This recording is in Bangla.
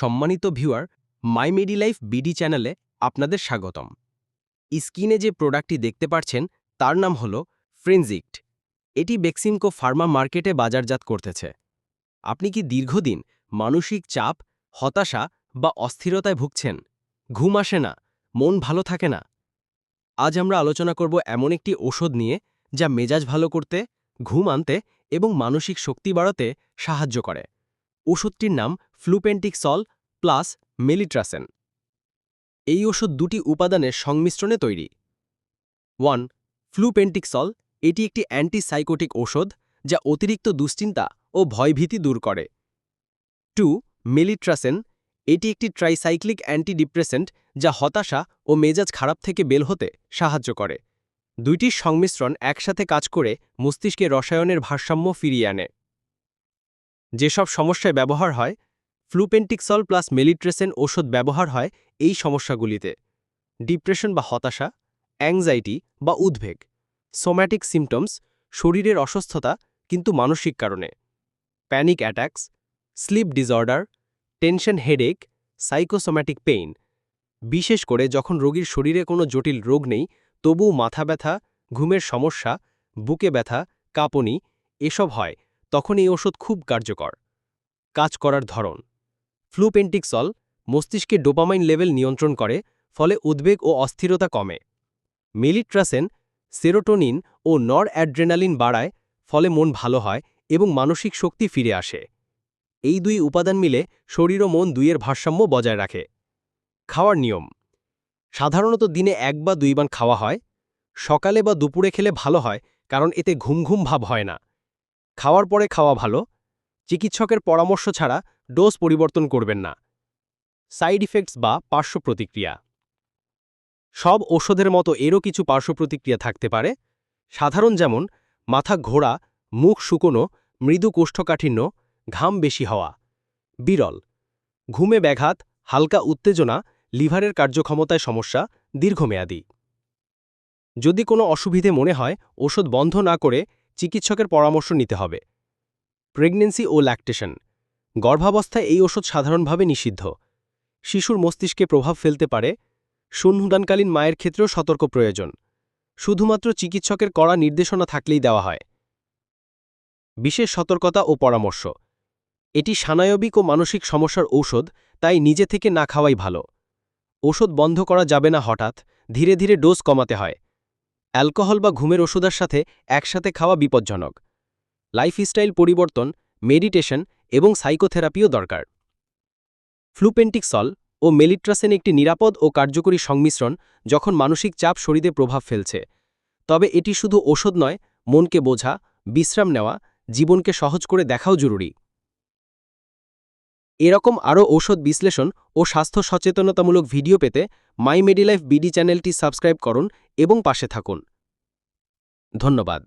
সম্মানিত ভিউয়ার, মাই মেডিলাইফ বিডি চ্যানেলে আপনাদের স্বাগতম। স্কিনে যে প্রোডাক্টটি দেখতে পাচ্ছেন তার নাম হল ফ্রেনজিক্ট। এটি বেক্সিমকো ফার্মা মার্কেটে বাজারজাত করতেছে। আপনি কি দীর্ঘদিন মানসিক চাপ, হতাশা বা অস্থিরতায় ভুগছেন? ঘুম আসে না, মন ভালো থাকে না? আজ আমরা আলোচনা করব এমন একটি ওষুধ নিয়ে যা মেজাজ ভালো করতে, ঘুম আনতে এবং মানসিক শক্তি বাড়াতে সাহায্য করে। ওষুধটির নাম ফ্লুপেন্টিক্সল প্লাস মেলিট্রাসেন। এই ওষুধ দুটি উপাদানের সংমিশ্রণে তৈরি। ওয়ান, ফ্লুপেন্টিক্সল, এটি একটি অ্যান্টিসাইকোটিক ওষুধ যা অতিরিক্ত দুশ্চিন্তা ও ভয়ভীতি দূর করে। টু, মেলিট্রাসেন, এটি একটি ট্রাইসাইক্লিক অ্যান্টিডিপ্রেসেন্ট যা হতাশা ও মেজাজ খারাপ থেকে বেল হতে সাহায্য করে। দুইটির সংমিশ্রণ একসাথে কাজ করে মস্তিষ্কে রসায়নের ভারসাম্য ফিরিয়ে আনে। যেসব সমস্যায় ব্যবহার হয়, ফ্লুপেন্টিক্সল প্লাস মেলিট্রেসেন ওষুধ ব্যবহার হয় এই সমস্যাগুলিতে। ডিপ্রেশন বা হতাশা, অ্যাংজাইটি বা উদ্বেগ, সোম্যাটিক সিমটমস, শরীরের অসুস্থতা কিন্তু মানসিক কারণে। Panic attacks, sleep disorder, tension headache, psychosomatic pain. বিশেষ করে যখন রোগীর শরীরে কোনো জটিল রোগ নেই, তবুও মাথা ব্যথা, ঘুমের সমস্যা, বুকে ব্যথা, কাঁপনি, এসব হয়। তখন এই ওষুধ খুব কার্যকর। কাজ করার ধরন। ফ্লুপেন্টিক্সল মস্তিষ্কে ডোপামাইন লেভেল নিয়ন্ত্রণ করে, ফলে উদ্বেগ ও অস্থিরতা কমে। মেলিট্রাসেন, সেরোটোনিন ও নর অ্যাড্রেনালিন বাড়ায়, ফলে মন ভালো হয় এবং মানসিক শক্তি ফিরে আসে। এই দুই উপাদান মিলে শরীর ও মন দুইয়ের ভারসাম্য বজায় রাখে। খাওয়ার নিয়ম। সাধারণত দিনে এক বা দুইবার খাওয়া হয়। সকালে বা দুপুরে খেলে ভালো হয়, কারণ এতে ঘুম ঘুম ভাব হয় না। খাওয়ার পরে খাওয়া ভালো, চিকিৎসকের পরামর্শ ছাড়া ডোজ পরিবর্তন করবেন না। সাইড ইফেক্টস বা পার্শ্ব প্রতিক্রিয়া। সব ওষুধের মতো এরও কিছু পার্শ্ব প্রতিক্রিয়া থাকতে পারে। সাধারণ যেমন, মাথা ঘোরা, মুখ শুকনো, মৃদু কোষ্ঠকাঠিন্য, ঘাম বেশি হওয়া। বিরল। ঘুমে ব্যাঘাত, হালকা উত্তেজনা, লিভারের কার্যক্ষমতায় সমস্যা, দীর্ঘমেয়াদী। যদি কোনো অসুবিধে মনে হয় ওষুধ বন্ধ না করে চিকিৎসকের পরামর্শ নিতে হবে। প্রেগনেন্সি ও ল্যাকটেশন। গর্ভাবস্থায় এই ওষুধ সাধারণভাবে নিষিদ্ধ। শিশুর মস্তিষ্কে প্রভাব ফেলতে পারে। শূন্যদানকালীন মায়ের ক্ষেত্রেও সতর্ক প্রয়োজন। শুধুমাত্র চিকিৎসকের কড়া নির্দেশনা থাকলেই দেওয়া হয়। বিশেষ সতর্কতা ও পরামর্শ। এটি সানায়বিক ও মানসিক সমস্যার ঔষধ, তাই নিজে থেকে না খাওয়াই ভালো। ওষুধ বন্ধ করা যাবে না হঠাৎ, ধীরে ধীরে ডোজ কমাতে হয়। অ্যালকোহল বা ঘুমের ওষুধের সাথে একসাথে খাওয়া বিপজ্জনক। লাইফস্টাইল পরিবর্তন, মেডিটেশন এবং সাইকোথেরাপিও দরকার। ফ্লুপেন্টিক্সল ও মেলিট্রাসেন একটি নিরাপদ ও কার্যকরী সংমিশ্রণ যখন মানসিক চাপ শরীরে প্রভাব ফেলছে। তবে এটি শুধু ওষুধ নয়, মনকে বোঝা, বিশ্রাম নেওয়া, জীবনকে সহজ করে দেখাও জরুরি। এরকম আরও ঔষধ বিশ্লেষণ ও স্বাস্থ্য সচেতনতামূলক ভিডিও পেতে মাই মেডিলাইফ বিডি চ্যানেলটি সাবস্ক্রাইব করুন এবং পাশে থাকুন। ধন্যবাদ।